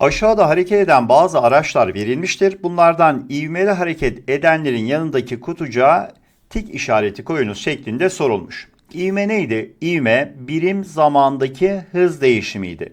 Aşağıda hareket eden bazı araçlar verilmiştir. Bunlardan ivmeli hareket edenlerin yanındaki kutucuğa tik işareti koyunuz şeklinde sorulmuş. İvme neydi? İvme birim zamandaki hız değişimiydi.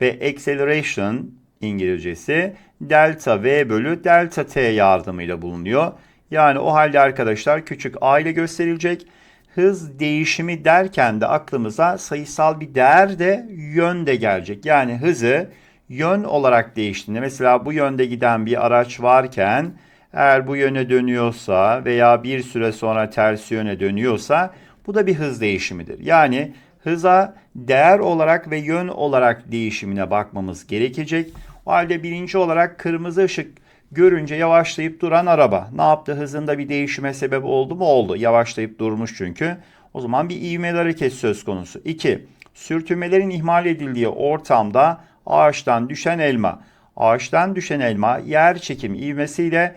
Ve acceleration İngilizcesi delta V bölü delta T yardımıyla bulunuyor. Yani o halde arkadaşlar küçük a ile gösterilecek. Hız değişimi derken de aklımıza sayısal bir değer de yön de gelecek. Yani hızı yön olarak değiştiğinde mesela bu yönde giden bir araç varken eğer bu yöne dönüyorsa veya bir süre sonra ters yöne dönüyorsa bu da bir hız değişimidir. Yani hıza değer olarak ve yön olarak değişimine bakmamız gerekecek. O halde birinci olarak kırmızı ışık görünce yavaşlayıp duran araba. Ne yaptı? Hızında bir değişime sebep oldu mu? Oldu. Yavaşlayıp durmuş çünkü. O zaman bir ivmeli hareket söz konusu. 2. Sürtünmelerin ihmal edildiği ortamda ağaçtan düşen elma. Ağaçtan düşen elma yer çekimi ivmesiyle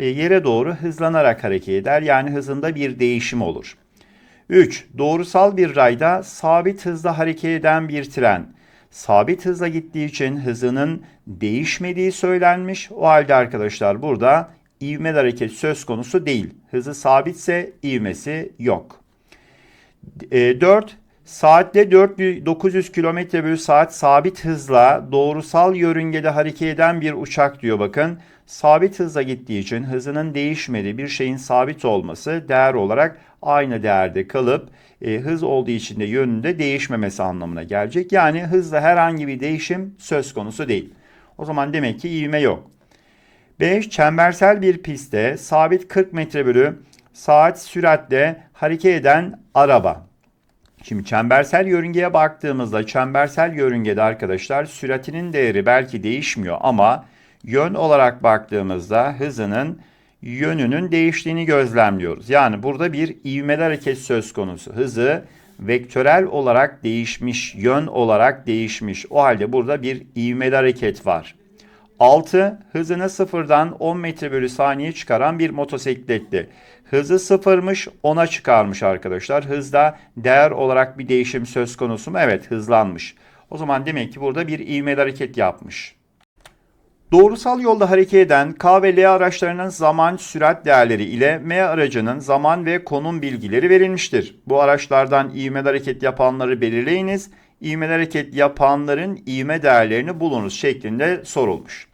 yere doğru hızlanarak hareket eder. Yani hızında bir değişim olur. 3. Doğrusal bir rayda sabit hızla hareket eden bir tren. Sabit hızla gittiği için hızının değişmediği söylenmiş. O halde arkadaşlar burada ivmeli hareket söz konusu değil. Hızı sabitse ivmesi yok. 4. Saatte 400, 900 km bölü saat sabit hızla doğrusal yörüngede hareket eden bir uçak diyor bakın. Sabit hızla gittiği için hızının değişmediği bir şeyin sabit olması değer olarak aynı değerde kalıp e, hız olduğu için de yönünde değişmemesi anlamına gelecek. Yani hızla herhangi bir değişim söz konusu değil. O zaman demek ki ivme yok. 5. Çembersel bir pistte sabit 40 metre bölü saat süratle hareket eden araba. Şimdi çembersel yörüngeye baktığımızda çembersel yörüngede arkadaşlar süratinin değeri belki değişmiyor ama yön olarak baktığımızda hızının yönünün değiştiğini gözlemliyoruz. Yani burada bir ivmeli hareket söz konusu. Hızı vektörel olarak değişmiş, yön olarak değişmiş. O halde burada bir ivmeli hareket var. 6. Hızını sıfırdan 10 metre bölü saniye çıkaran bir motosikletli. Hızı sıfırmış 10'a çıkarmış arkadaşlar. Hızda değer olarak bir değişim söz konusu mu? Evet hızlanmış. O zaman demek ki burada bir ivmeli hareket yapmış. Doğrusal yolda hareket eden K ve L araçlarının zaman sürat değerleri ile M aracının zaman ve konum bilgileri verilmiştir. Bu araçlardan ivmeli hareket yapanları belirleyiniz. İvmeli hareket yapanların ivme değerlerini bulunuz şeklinde sorulmuş.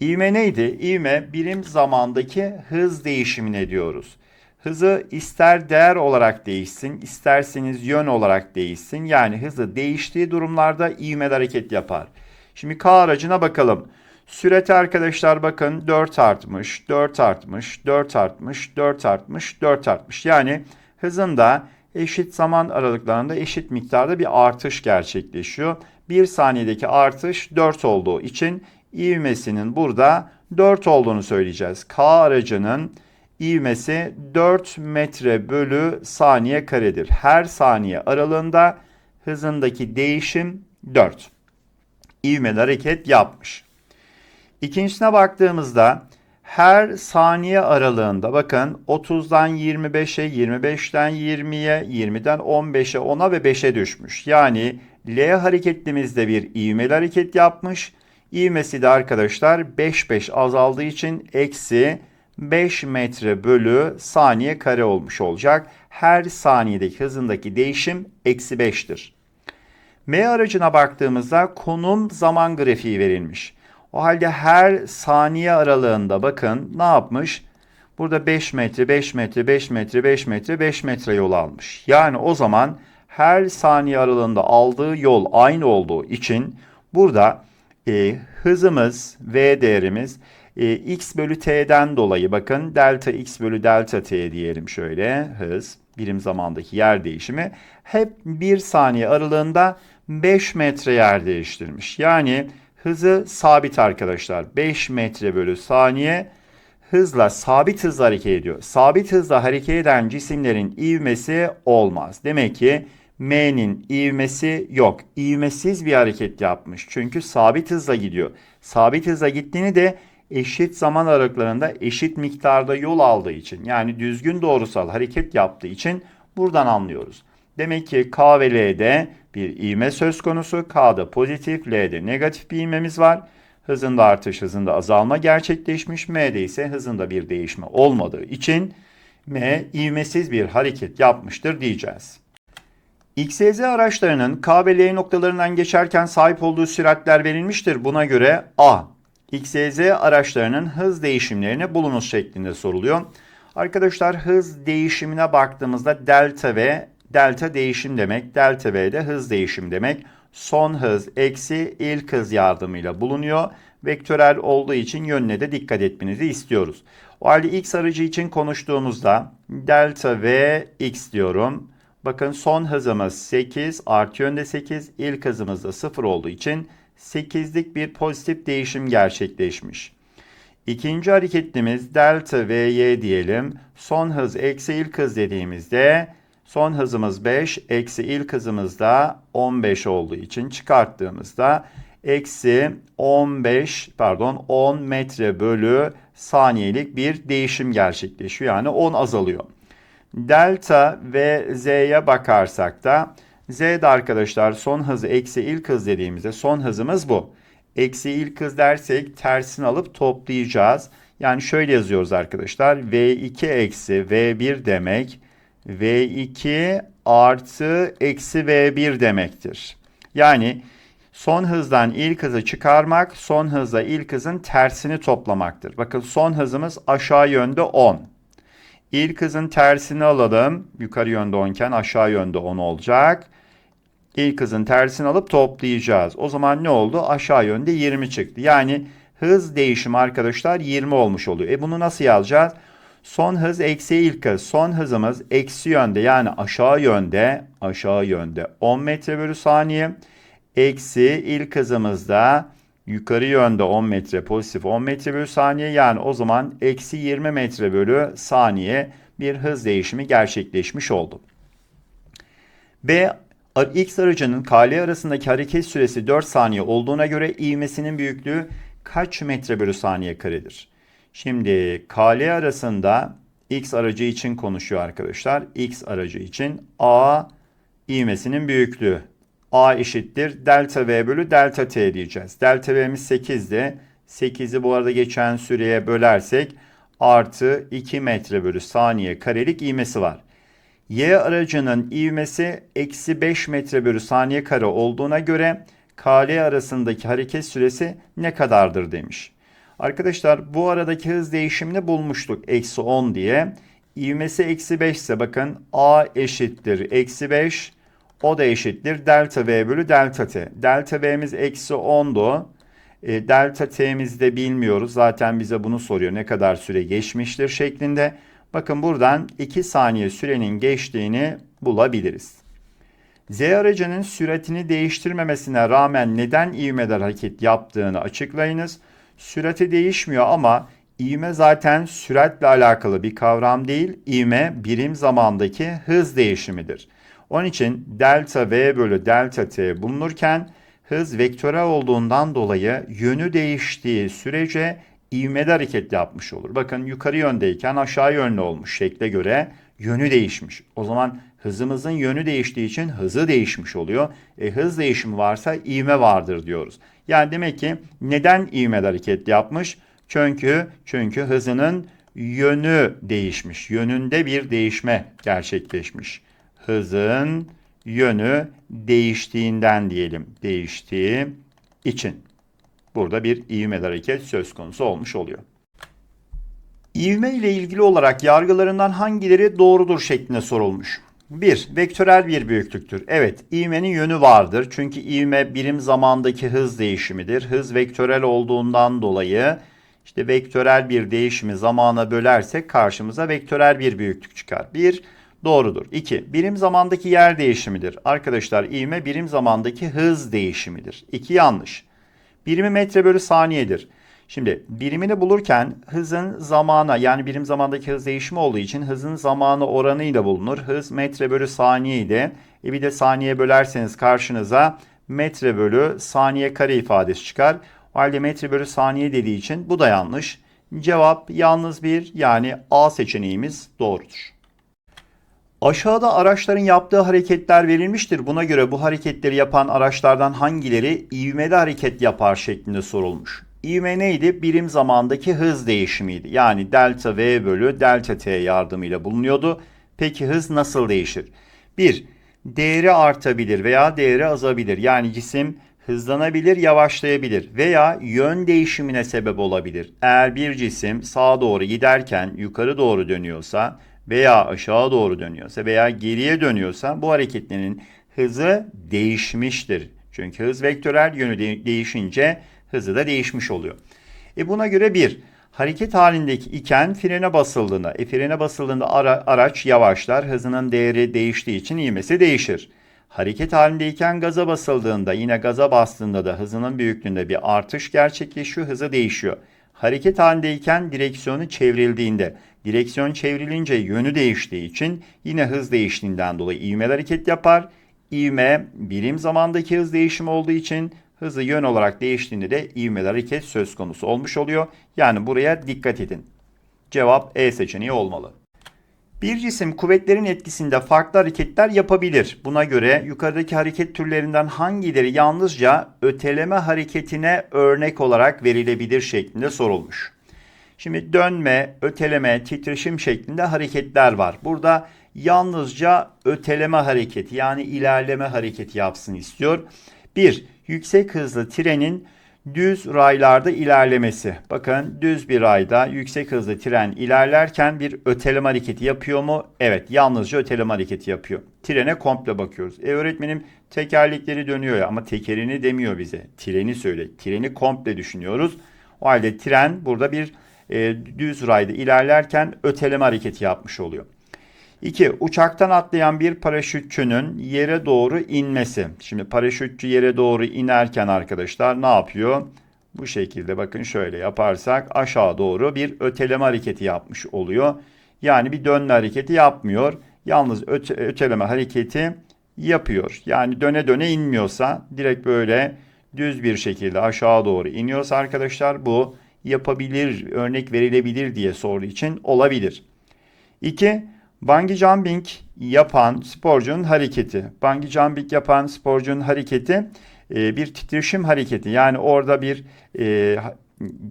İvme neydi? İvme birim zamandaki hız değişimine diyoruz. Hızı ister değer olarak değişsin, isterseniz yön olarak değişsin. Yani hızı değiştiği durumlarda ivmeli hareket yapar. Şimdi K aracına bakalım. Süreti arkadaşlar bakın 4 artmış, 4 artmış, 4 artmış, 4 artmış, 4 artmış. Yani hızında eşit zaman aralıklarında eşit miktarda bir artış gerçekleşiyor. 1 saniyedeki artış 4 olduğu için ivmesinin burada 4 olduğunu söyleyeceğiz. K aracının ivmesi 4 metre bölü saniye karedir. Her saniye aralığında hızındaki değişim 4. İvmeli hareket yapmış. İkincisine baktığımızda her saniye aralığında bakın 30'dan 25'e, 25'ten 20'ye, 20'den 15'e, 10'a ve 5'e düşmüş. Yani L hareketimizde bir ivmeli hareket yapmış. İvmesi de arkadaşlar 5 5 azaldığı için eksi 5 metre bölü saniye kare olmuş olacak. Her saniyedeki hızındaki değişim eksi 5'tir. M aracına baktığımızda konum zaman grafiği verilmiş. O halde her saniye aralığında bakın ne yapmış? Burada 5 metre, 5 metre, 5 metre, 5 metre, 5 metre yol almış. Yani o zaman her saniye aralığında aldığı yol aynı olduğu için burada e, hızımız V değerimiz e, x bölü t'den dolayı bakın delta x bölü delta t diyelim şöyle hız birim zamandaki yer değişimi hep bir saniye aralığında 5 metre yer değiştirmiş. Yani hızı sabit arkadaşlar 5 metre bölü saniye hızla sabit hızla hareket ediyor. Sabit hızla hareket eden cisimlerin ivmesi olmaz. Demek ki M'nin ivmesi yok. İvmesiz bir hareket yapmış. Çünkü sabit hızla gidiyor. Sabit hızla gittiğini de eşit zaman aralıklarında eşit miktarda yol aldığı için yani düzgün doğrusal hareket yaptığı için buradan anlıyoruz. Demek ki K ve L'de bir ivme söz konusu. K'da pozitif, L'de negatif bir ivmemiz var. hızında artış, hızında azalma gerçekleşmiş. M'de ise hızında bir değişme olmadığı için M ivmesiz bir hareket yapmıştır diyeceğiz. XYZ araçlarının K ve L noktalarından geçerken sahip olduğu süratler verilmiştir. Buna göre A. XYZ araçlarının hız değişimlerini bulunuz şeklinde soruluyor. Arkadaşlar hız değişimine baktığımızda delta V delta değişim demek. Delta V de hız değişim demek. Son hız eksi ilk hız yardımıyla bulunuyor. Vektörel olduğu için yönüne de dikkat etmenizi istiyoruz. O halde x aracı için konuştuğumuzda delta V x diyorum. Bakın son hızımız 8 artı yönde 8 ilk hızımız da 0 olduğu için 8'lik bir pozitif değişim gerçekleşmiş. İkinci hareketimiz delta Vy diyelim. Son hız eksi ilk hız dediğimizde son hızımız 5 eksi ilk hızımız da 15 olduğu için çıkarttığımızda eksi 15 pardon 10 metre bölü saniyelik bir değişim gerçekleşiyor. Yani 10 azalıyor. Delta ve Z'ye bakarsak da Z'de arkadaşlar son hızı eksi ilk hız dediğimizde son hızımız bu. Eksi ilk hız dersek tersini alıp toplayacağız. Yani şöyle yazıyoruz arkadaşlar. V2 eksi V1 demek V2 artı eksi V1 demektir. Yani son hızdan ilk hızı çıkarmak son hızla ilk hızın tersini toplamaktır. Bakın son hızımız aşağı yönde 10. İlk hızın tersini alalım. Yukarı yönde 10 iken aşağı yönde 10 olacak. İlk hızın tersini alıp toplayacağız. O zaman ne oldu? Aşağı yönde 20 çıktı. Yani hız değişimi arkadaşlar 20 olmuş oluyor. E bunu nasıl yazacağız? Son hız eksi ilk hız. Son hızımız eksi yönde yani aşağı yönde aşağı yönde 10 metre bölü saniye. Eksi ilk hızımız da yukarı yönde 10 metre pozitif 10 metre bölü saniye yani o zaman eksi 20 metre bölü saniye bir hız değişimi gerçekleşmiş oldu. B X aracının KL arasındaki hareket süresi 4 saniye olduğuna göre ivmesinin büyüklüğü kaç metre bölü saniye karedir? Şimdi KL arasında X aracı için konuşuyor arkadaşlar. X aracı için A ivmesinin büyüklüğü. A eşittir delta V bölü delta T diyeceğiz. Delta V'miz 8'di. 8'i bu arada geçen süreye bölersek artı 2 metre bölü saniye karelik ivmesi var. Y aracının ivmesi eksi 5 metre bölü saniye kare olduğuna göre KL arasındaki hareket süresi ne kadardır demiş. Arkadaşlar bu aradaki hız değişimini bulmuştuk. Eksi 10 diye. İvmesi eksi 5 ise bakın A eşittir. Eksi 5 o da eşittir. Delta V bölü delta T. Delta V'miz eksi 10'du. E, delta T'mizi de bilmiyoruz. Zaten bize bunu soruyor. Ne kadar süre geçmiştir şeklinde. Bakın buradan 2 saniye sürenin geçtiğini bulabiliriz. Z aracının süratini değiştirmemesine rağmen neden ivmedar hareket yaptığını açıklayınız. Sürati değişmiyor ama ivme zaten süratle alakalı bir kavram değil. İvme birim zamandaki hız değişimidir. Onun için delta V bölü delta T bulunurken hız vektörel olduğundan dolayı yönü değiştiği sürece ivmede hareket yapmış olur. Bakın yukarı yöndeyken aşağı yönlü olmuş şekle göre yönü değişmiş. O zaman hızımızın yönü değiştiği için hızı değişmiş oluyor. E, hız değişimi varsa ivme vardır diyoruz. Yani demek ki neden ivmede hareket yapmış? Çünkü çünkü hızının yönü değişmiş. Yönünde bir değişme gerçekleşmiş. Hızın yönü değiştiğinden diyelim. Değiştiği için. Burada bir ivme hareket söz konusu olmuş oluyor. İvme ile ilgili olarak yargılarından hangileri doğrudur şeklinde sorulmuş. 1. Vektörel bir büyüklüktür. Evet, ivmenin yönü vardır. Çünkü ivme birim zamandaki hız değişimidir. Hız vektörel olduğundan dolayı işte vektörel bir değişimi zamana bölersek karşımıza vektörel bir büyüklük çıkar. 1. Doğrudur. 2. Birim zamandaki yer değişimidir. Arkadaşlar ivme birim zamandaki hız değişimidir. 2. Yanlış. Birimi metre bölü saniyedir. Şimdi birimini bulurken hızın zamana yani birim zamandaki hız değişimi olduğu için hızın zamanı oranıyla bulunur. Hız metre bölü saniyeydi. E bir de saniye bölerseniz karşınıza metre bölü saniye kare ifadesi çıkar. O halde metre bölü saniye dediği için bu da yanlış. Cevap yalnız bir yani A seçeneğimiz doğrudur. Aşağıda araçların yaptığı hareketler verilmiştir. Buna göre bu hareketleri yapan araçlardan hangileri ivmeli hareket yapar şeklinde sorulmuş. ivme neydi? Birim zamandaki hız değişimiydi. Yani delta V bölü delta T yardımıyla bulunuyordu. Peki hız nasıl değişir? 1. Değeri artabilir veya değeri azabilir. Yani cisim hızlanabilir, yavaşlayabilir veya yön değişimine sebep olabilir. Eğer bir cisim sağa doğru giderken yukarı doğru dönüyorsa veya aşağı doğru dönüyorsa veya geriye dönüyorsa bu hareketlerin hızı değişmiştir. Çünkü hız vektörel yönü de- değişince hızı da değişmiş oluyor. E buna göre bir, hareket halindeki iken frene basıldığında, e frene basıldığında ara- araç yavaşlar, hızının değeri değiştiği için ivmesi değişir. Hareket halindeyken gaza basıldığında, yine gaza bastığında da hızının büyüklüğünde bir artış gerçekleşiyor, hızı değişiyor. Hareket halindeyken direksiyonu çevrildiğinde, direksiyon çevrilince yönü değiştiği için yine hız değiştiğinden dolayı ivmeli hareket yapar. İvme birim zamandaki hız değişimi olduğu için hızı yön olarak değiştiğinde de ivmeli hareket söz konusu olmuş oluyor. Yani buraya dikkat edin. Cevap E seçeneği olmalı. Bir cisim kuvvetlerin etkisinde farklı hareketler yapabilir. Buna göre yukarıdaki hareket türlerinden hangileri yalnızca öteleme hareketine örnek olarak verilebilir şeklinde sorulmuş. Şimdi dönme, öteleme, titreşim şeklinde hareketler var. Burada yalnızca öteleme hareketi yani ilerleme hareketi yapsın istiyor. 1. Yüksek hızlı trenin düz raylarda ilerlemesi. Bakın düz bir rayda yüksek hızlı tren ilerlerken bir öteleme hareketi yapıyor mu? Evet yalnızca öteleme hareketi yapıyor. Trene komple bakıyoruz. E öğretmenim tekerlekleri dönüyor ya ama tekerini demiyor bize. Treni söyle. Treni komple düşünüyoruz. O halde tren burada bir e, düz rayda ilerlerken öteleme hareketi yapmış oluyor. 2. Uçaktan atlayan bir paraşütçünün yere doğru inmesi. Şimdi paraşütçü yere doğru inerken arkadaşlar ne yapıyor? Bu şekilde bakın şöyle yaparsak aşağı doğru bir öteleme hareketi yapmış oluyor. Yani bir dönme hareketi yapmıyor. Yalnız öte, öteleme hareketi yapıyor. Yani döne döne inmiyorsa direkt böyle düz bir şekilde aşağı doğru iniyorsa arkadaşlar bu yapabilir, örnek verilebilir diye sorduğu için olabilir. 2. Bungee jumping yapan sporcunun hareketi. Bungee jumping yapan sporcunun hareketi e, bir titreşim hareketi. Yani orada bir e,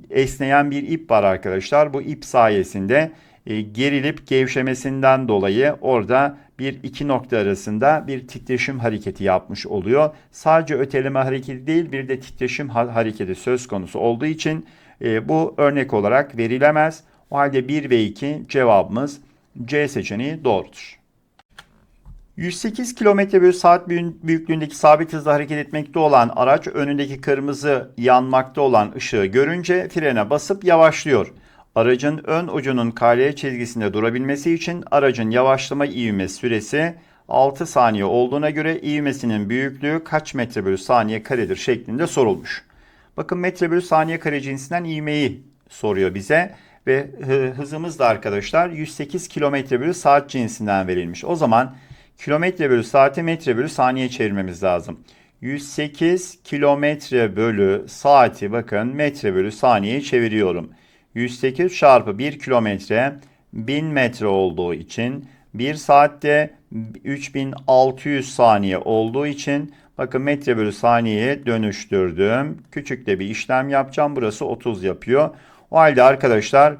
esneyen bir ip var arkadaşlar. Bu ip sayesinde e, gerilip gevşemesinden dolayı orada bir iki nokta arasında bir titreşim hareketi yapmış oluyor. Sadece öteleme hareketi değil bir de titreşim ha- hareketi söz konusu olduğu için e, bu örnek olarak verilemez. O halde 1 ve 2 cevabımız C seçeneği doğrudur. 108 km bölü saat büyüklüğündeki sabit hızla hareket etmekte olan araç önündeki kırmızı yanmakta olan ışığı görünce frene basıp yavaşlıyor. Aracın ön ucunun KL çizgisinde durabilmesi için aracın yavaşlama ivme süresi 6 saniye olduğuna göre ivmesinin büyüklüğü kaç metre bölü saniye karedir şeklinde sorulmuş. Bakın metre bölü saniye kare cinsinden ivmeyi soruyor bize ve hızımız da arkadaşlar 108 kilometre bölü saat cinsinden verilmiş. O zaman kilometre bölü saati metre bölü saniye çevirmemiz lazım. 108 kilometre bölü saati bakın metre bölü saniye çeviriyorum. 108 çarpı 1 kilometre 1000 metre olduğu için 1 saatte 3600 saniye olduğu için bakın metre bölü saniyeye dönüştürdüm. Küçük de bir işlem yapacağım. Burası 30 yapıyor. O halde arkadaşlar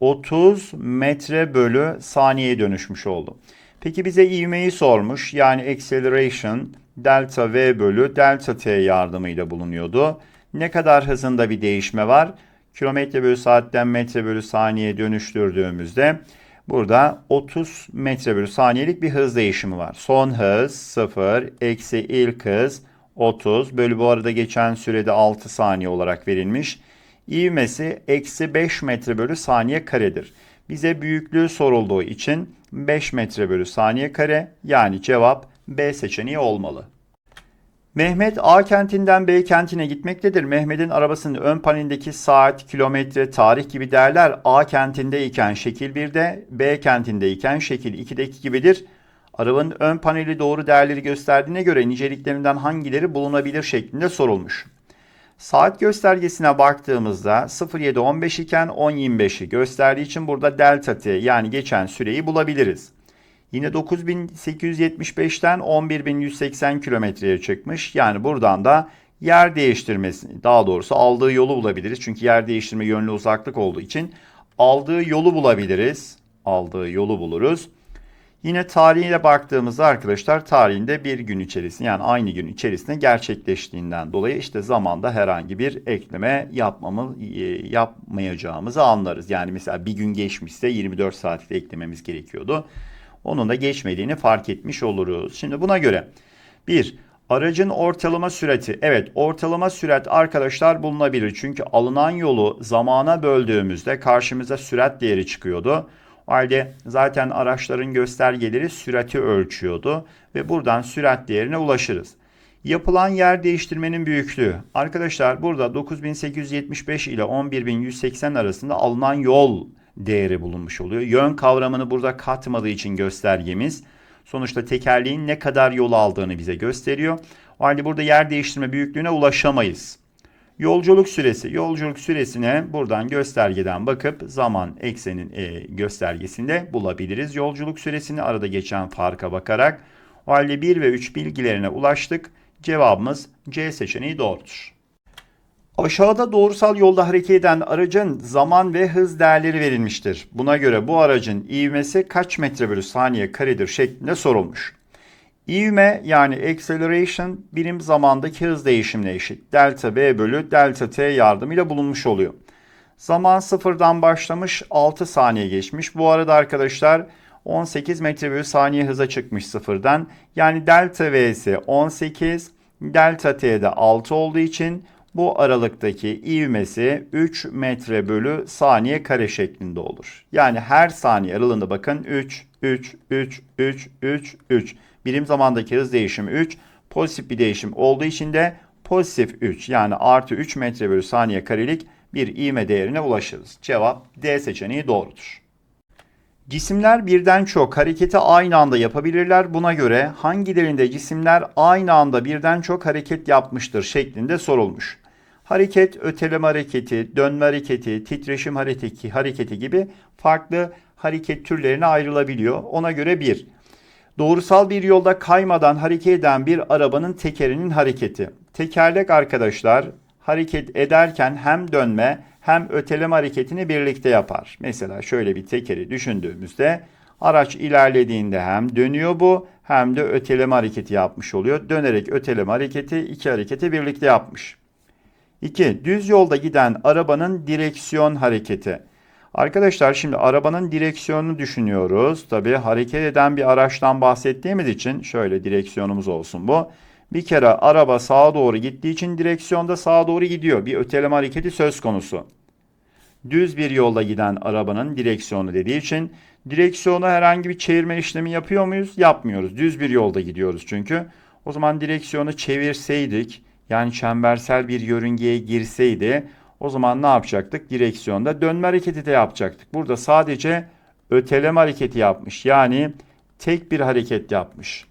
30 metre bölü saniyeye dönüşmüş oldu. Peki bize ivmeyi sormuş. Yani acceleration delta v bölü delta t yardımıyla bulunuyordu. Ne kadar hızında bir değişme var? Kilometre bölü saatten metre bölü saniye dönüştürdüğümüzde burada 30 metre bölü saniyelik bir hız değişimi var. Son hız 0 eksi ilk hız 30 bölü bu arada geçen sürede 6 saniye olarak verilmiş. İvmesi eksi 5 metre bölü saniye karedir. Bize büyüklüğü sorulduğu için 5 metre bölü saniye kare yani cevap B seçeneği olmalı. Mehmet A kentinden B kentine gitmektedir. Mehmet'in arabasının ön panelindeki saat, kilometre, tarih gibi değerler A kentindeyken şekil 1'de, B kentindeyken şekil 2'deki gibidir. Arabanın ön paneli doğru değerleri gösterdiğine göre niceliklerinden hangileri bulunabilir şeklinde sorulmuş. Saat göstergesine baktığımızda 07.15 iken 10.25'i gösterdiği için burada delta t yani geçen süreyi bulabiliriz. Yine 9875'ten 11180 kilometreye çıkmış. Yani buradan da yer değiştirmesi, daha doğrusu aldığı yolu bulabiliriz. Çünkü yer değiştirme yönlü uzaklık olduğu için aldığı yolu bulabiliriz. Aldığı yolu buluruz. Yine tarihine baktığımızda arkadaşlar tarihinde bir gün içerisinde yani aynı gün içerisinde gerçekleştiğinden dolayı işte zamanda herhangi bir ekleme yapmamı, e, yapmayacağımızı anlarız. Yani mesela bir gün geçmişse 24 saatte eklememiz gerekiyordu. Onun da geçmediğini fark etmiş oluruz. Şimdi buna göre bir Aracın ortalama sürati. Evet ortalama sürat arkadaşlar bulunabilir. Çünkü alınan yolu zamana böldüğümüzde karşımıza sürat değeri çıkıyordu. O halde zaten araçların göstergeleri sürati ölçüyordu ve buradan sürat değerine ulaşırız. Yapılan yer değiştirmenin büyüklüğü. Arkadaşlar burada 9875 ile 11180 arasında alınan yol değeri bulunmuş oluyor. Yön kavramını burada katmadığı için göstergemiz sonuçta tekerleğin ne kadar yol aldığını bize gösteriyor. O halde burada yer değiştirme büyüklüğüne ulaşamayız. Yolculuk süresi. Yolculuk süresine buradan göstergeden bakıp zaman eksenin e, göstergesinde bulabiliriz. Yolculuk süresini arada geçen farka bakarak o halde 1 ve 3 bilgilerine ulaştık. Cevabımız C seçeneği doğrudur. Aşağıda doğrusal yolda hareket eden aracın zaman ve hız değerleri verilmiştir. Buna göre bu aracın ivmesi kaç metre bölü saniye karedir şeklinde sorulmuş. İvme yani acceleration birim zamandaki hız değişimine eşit. Delta B bölü delta T yardımıyla bulunmuş oluyor. Zaman sıfırdan başlamış 6 saniye geçmiş. Bu arada arkadaşlar 18 metre bölü saniye hıza çıkmış sıfırdan. Yani delta V'si 18, delta T'de 6 olduğu için bu aralıktaki ivmesi 3 metre bölü saniye kare şeklinde olur. Yani her saniye aralığında bakın 3, 3, 3, 3, 3, 3. Birim zamandaki hız değişimi 3. Pozitif bir değişim olduğu için de pozitif 3 yani artı 3 metre bölü saniye karelik bir ivme değerine ulaşırız. Cevap D seçeneği doğrudur. Cisimler birden çok hareketi aynı anda yapabilirler. Buna göre hangilerinde cisimler aynı anda birden çok hareket yapmıştır şeklinde sorulmuş. Hareket, öteleme hareketi, dönme hareketi, titreşim hareketi, hareketi gibi farklı hareket türlerine ayrılabiliyor. Ona göre bir, doğrusal bir yolda kaymadan hareket eden bir arabanın tekerinin hareketi. Tekerlek arkadaşlar hareket ederken hem dönme hem öteleme hareketini birlikte yapar. Mesela şöyle bir tekeri düşündüğümüzde araç ilerlediğinde hem dönüyor bu hem de öteleme hareketi yapmış oluyor. Dönerek öteleme hareketi iki hareketi birlikte yapmış. 2. Düz yolda giden arabanın direksiyon hareketi. Arkadaşlar şimdi arabanın direksiyonunu düşünüyoruz. Tabi hareket eden bir araçtan bahsettiğimiz için şöyle direksiyonumuz olsun bu. Bir kere araba sağa doğru gittiği için direksiyonda sağa doğru gidiyor. Bir öteleme hareketi söz konusu. Düz bir yolda giden arabanın direksiyonu dediği için direksiyonu herhangi bir çevirme işlemi yapıyor muyuz? Yapmıyoruz. Düz bir yolda gidiyoruz çünkü. O zaman direksiyonu çevirseydik yani çembersel bir yörüngeye girseydi o zaman ne yapacaktık? Direksiyonda dönme hareketi de yapacaktık. Burada sadece öteleme hareketi yapmış. Yani tek bir hareket yapmış.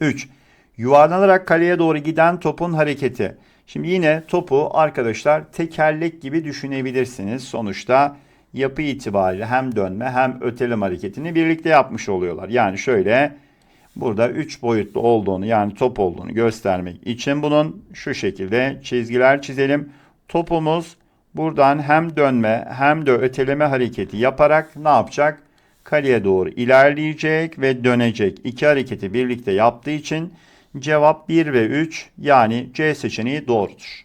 3. Yuvarlanarak kaleye doğru giden topun hareketi. Şimdi yine topu arkadaşlar tekerlek gibi düşünebilirsiniz. Sonuçta yapı itibariyle hem dönme hem öteleme hareketini birlikte yapmış oluyorlar. Yani şöyle burada 3 boyutlu olduğunu yani top olduğunu göstermek için bunun şu şekilde çizgiler çizelim. Topumuz buradan hem dönme hem de öteleme hareketi yaparak ne yapacak? Kaleye doğru ilerleyecek ve dönecek. İki hareketi birlikte yaptığı için cevap 1 ve 3 yani C seçeneği doğrudur.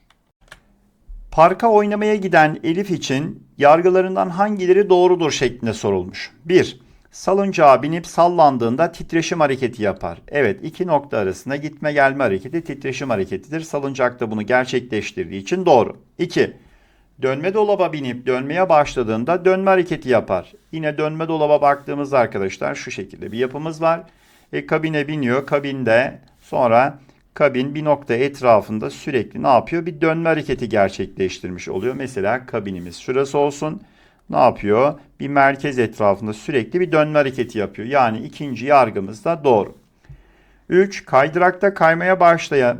Parka oynamaya giden Elif için yargılarından hangileri doğrudur şeklinde sorulmuş. 1. Salıncağa binip sallandığında titreşim hareketi yapar. Evet iki nokta arasında gitme gelme hareketi titreşim hareketidir. Salıncak da bunu gerçekleştirdiği için doğru. 2. Dönme dolaba binip dönmeye başladığında dönme hareketi yapar. Yine dönme dolaba baktığımızda arkadaşlar şu şekilde bir yapımız var. E, kabine biniyor. Kabinde sonra kabin bir nokta etrafında sürekli ne yapıyor? Bir dönme hareketi gerçekleştirmiş oluyor. Mesela kabinimiz şurası olsun ne yapıyor? Bir merkez etrafında sürekli bir dönme hareketi yapıyor. Yani ikinci yargımız da doğru. 3. Kaydırakta kaymaya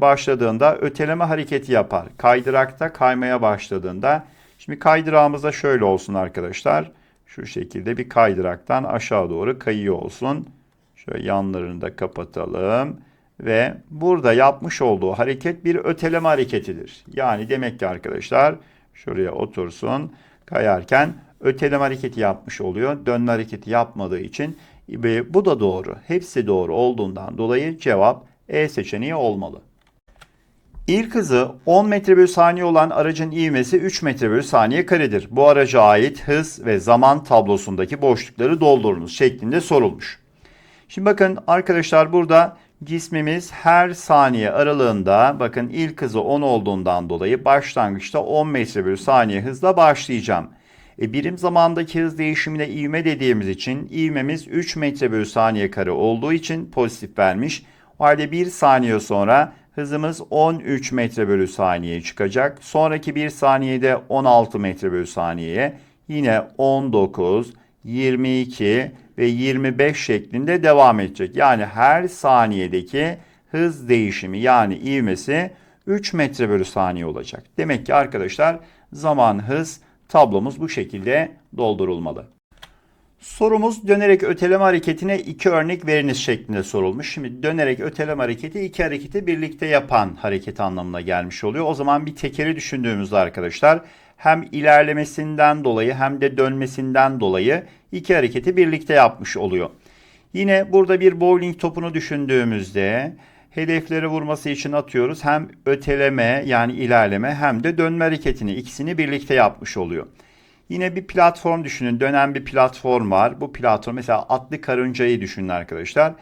başladığında öteleme hareketi yapar. Kaydırakta kaymaya başladığında şimdi kaydırağımız da şöyle olsun arkadaşlar. Şu şekilde bir kaydıraktan aşağı doğru kayıyor olsun. Şöyle yanlarını da kapatalım. ve burada yapmış olduğu hareket bir öteleme hareketidir. Yani demek ki arkadaşlar şuraya otursun kayarken öteleme hareketi yapmış oluyor. Dönme hareketi yapmadığı için ve bu da doğru. Hepsi doğru olduğundan dolayı cevap E seçeneği olmalı. İlk hızı 10 metre bölü saniye olan aracın ivmesi 3 metre bölü saniye karedir. Bu araca ait hız ve zaman tablosundaki boşlukları doldurunuz şeklinde sorulmuş. Şimdi bakın arkadaşlar burada cismimiz her saniye aralığında bakın ilk hızı 10 olduğundan dolayı başlangıçta 10 metre bölü saniye hızla başlayacağım. E, birim zamandaki hız değişimine ivme dediğimiz için ivmemiz 3 metre bölü saniye kare olduğu için pozitif vermiş. O halde 1 saniye sonra hızımız 13 metre bölü saniyeye çıkacak. Sonraki 1 saniyede 16 metre bölü saniyeye yine 19, 22 ve 25 şeklinde devam edecek. Yani her saniyedeki hız değişimi yani ivmesi 3 metre bölü saniye olacak. Demek ki arkadaşlar zaman hız tablomuz bu şekilde doldurulmalı. Sorumuz dönerek öteleme hareketine iki örnek veriniz şeklinde sorulmuş. Şimdi dönerek öteleme hareketi iki hareketi birlikte yapan hareket anlamına gelmiş oluyor. O zaman bir tekeri düşündüğümüzde arkadaşlar hem ilerlemesinden dolayı hem de dönmesinden dolayı iki hareketi birlikte yapmış oluyor. Yine burada bir bowling topunu düşündüğümüzde hedefleri vurması için atıyoruz. Hem öteleme yani ilerleme hem de dönme hareketini ikisini birlikte yapmış oluyor. Yine bir platform düşünün. Dönen bir platform var. Bu platform mesela atlı karıncayı düşünün arkadaşlar.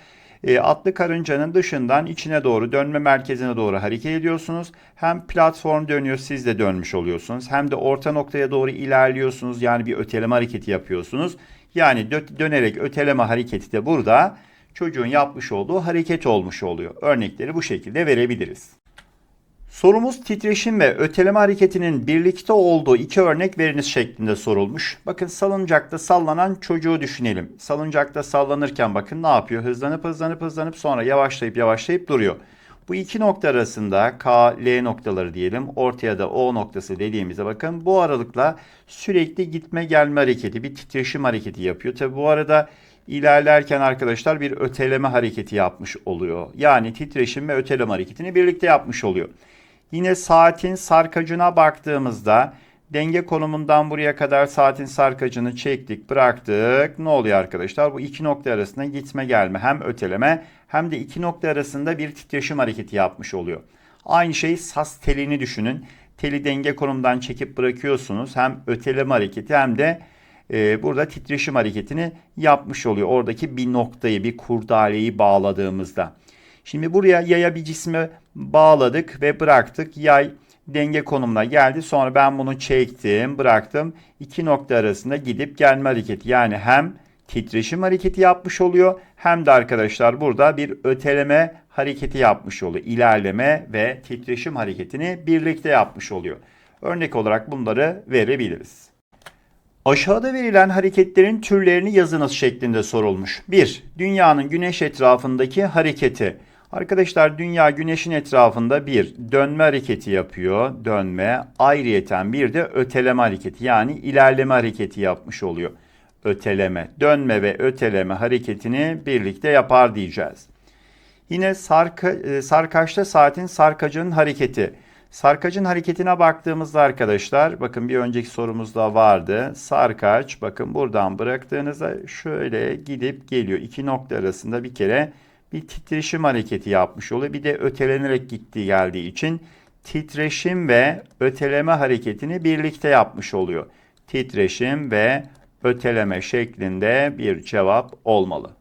E, atlı karıncanın dışından içine doğru dönme merkezine doğru hareket ediyorsunuz. Hem platform dönüyor siz de dönmüş oluyorsunuz. Hem de orta noktaya doğru ilerliyorsunuz. Yani bir öteleme hareketi yapıyorsunuz. Yani dö- dönerek öteleme hareketi de burada çocuğun yapmış olduğu hareket olmuş oluyor. Örnekleri bu şekilde verebiliriz. Sorumuz titreşim ve öteleme hareketinin birlikte olduğu iki örnek veriniz şeklinde sorulmuş. Bakın salıncakta sallanan çocuğu düşünelim. Salıncakta sallanırken bakın ne yapıyor? Hızlanıp hızlanıp hızlanıp sonra yavaşlayıp yavaşlayıp duruyor. Bu iki nokta arasında K, L noktaları diyelim. Ortaya da O noktası dediğimizde bakın bu aralıkla sürekli gitme gelme hareketi, bir titreşim hareketi yapıyor. Tabi bu arada ilerlerken arkadaşlar bir öteleme hareketi yapmış oluyor. Yani titreşim ve öteleme hareketini birlikte yapmış oluyor. Yine saatin sarkacına baktığımızda denge konumundan buraya kadar saatin sarkacını çektik, bıraktık. Ne oluyor arkadaşlar? Bu iki nokta arasında gitme gelme hem öteleme hem de iki nokta arasında bir titreşim hareketi yapmış oluyor. Aynı şey sas telini düşünün. Teli denge konumundan çekip bırakıyorsunuz. Hem öteleme hareketi hem de e, burada titreşim hareketini yapmış oluyor. Oradaki bir noktayı, bir kurdaleyi bağladığımızda. Şimdi buraya yaya bir cismi bağladık ve bıraktık. Yay denge konumuna geldi. Sonra ben bunu çektim, bıraktım. İki nokta arasında gidip gelme hareketi. Yani hem titreşim hareketi yapmış oluyor hem de arkadaşlar burada bir öteleme hareketi yapmış oluyor. İlerleme ve titreşim hareketini birlikte yapmış oluyor. Örnek olarak bunları verebiliriz. Aşağıda verilen hareketlerin türlerini yazınız şeklinde sorulmuş. 1. Dünyanın güneş etrafındaki hareketi. Arkadaşlar dünya güneşin etrafında bir dönme hareketi yapıyor. Dönme. Ayrıyeten bir de öteleme hareketi yani ilerleme hareketi yapmış oluyor. Öteleme, dönme ve öteleme hareketini birlikte yapar diyeceğiz. Yine sarka, e, sarkaçta saatin sarkacının hareketi. Sarkacın hareketine baktığımızda arkadaşlar bakın bir önceki sorumuzda vardı. Sarkaç bakın buradan bıraktığınızda şöyle gidip geliyor. İki nokta arasında bir kere bir titreşim hareketi yapmış oluyor. Bir de ötelenerek gittiği geldiği için titreşim ve öteleme hareketini birlikte yapmış oluyor. Titreşim ve öteleme şeklinde bir cevap olmalı.